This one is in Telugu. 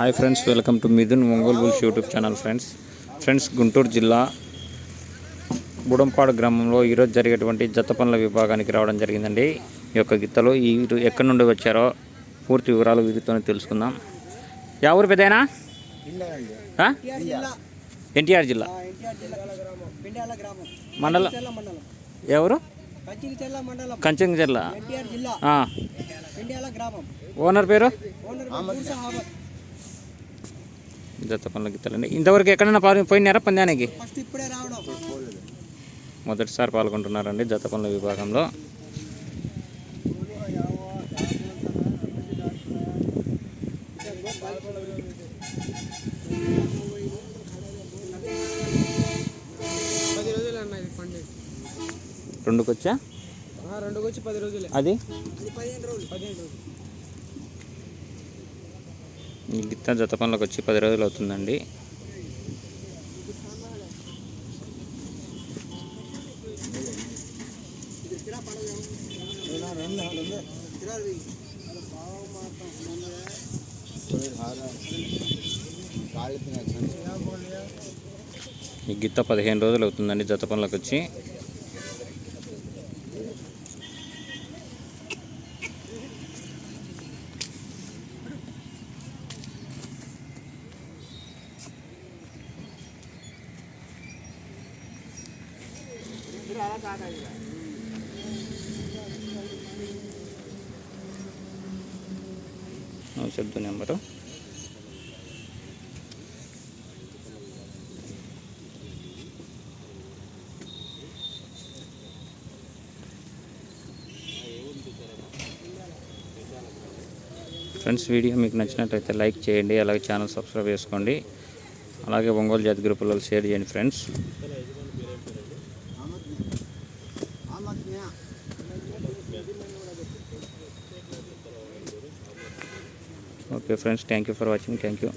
Hi friends welcome to Mithun Ongole bulls YouTube channel friends. Friends Guntur జిల్లా బుడంపాడు గ్రామంలో ఈరోజు జరిగేటువంటి జత పనుల విభాగానికి రావడం జరిగిందండి. ఈ యొక్క గిత్తలు ఈ ఎక్కడి నుండి వచ్చారో పూర్తి వివరాలు వీరితోనే తెలుసుకుందాం. యా ఊరు పెద్దయినా? ఎన్టీఆర్ జిల్లా. మండలం ఎవరు ఎన్టీఆర్ జిల్లా. ఓనర్ పేరు? జత పనుల గిత్తలండి ఇంతవరకు ఎక్కడైనా పాల్గొ పోయినారా పందానికి ఫస్ట్ ఇప్పుడే రావడం. మొదటిసారి పాల్గొంటున్నారండి జత పనుల విభాగంలో. పది రోజులు అన్న ఇది పండుగ. రెండుకొచ్చా? రెండుకి వచ్చి పది రోజులే. అది? అది పదిహేను రోజులు. పదిహేను రోజులు. ఈ గిత్త జత పనులకు వచ్చి పది రోజులు అవుతుందండి. ఈ గిత్త పదిహేను రోజులు అవుతుందండి జత పనులకు వచ్చి. ఆ, చెప్దు నెంబరు. ఫ్రెండ్స్ వీడియో మీకు నచ్చినట్లయితే లైక్ చేయండి అలాగే ఛానల్ సబ్స్క్రైబ్ చేసుకోండి. అలాగే ఒంగోలు జాతి గ్రూపులలో షేర్ చేయండి friends. okay friends thank you for watching thank you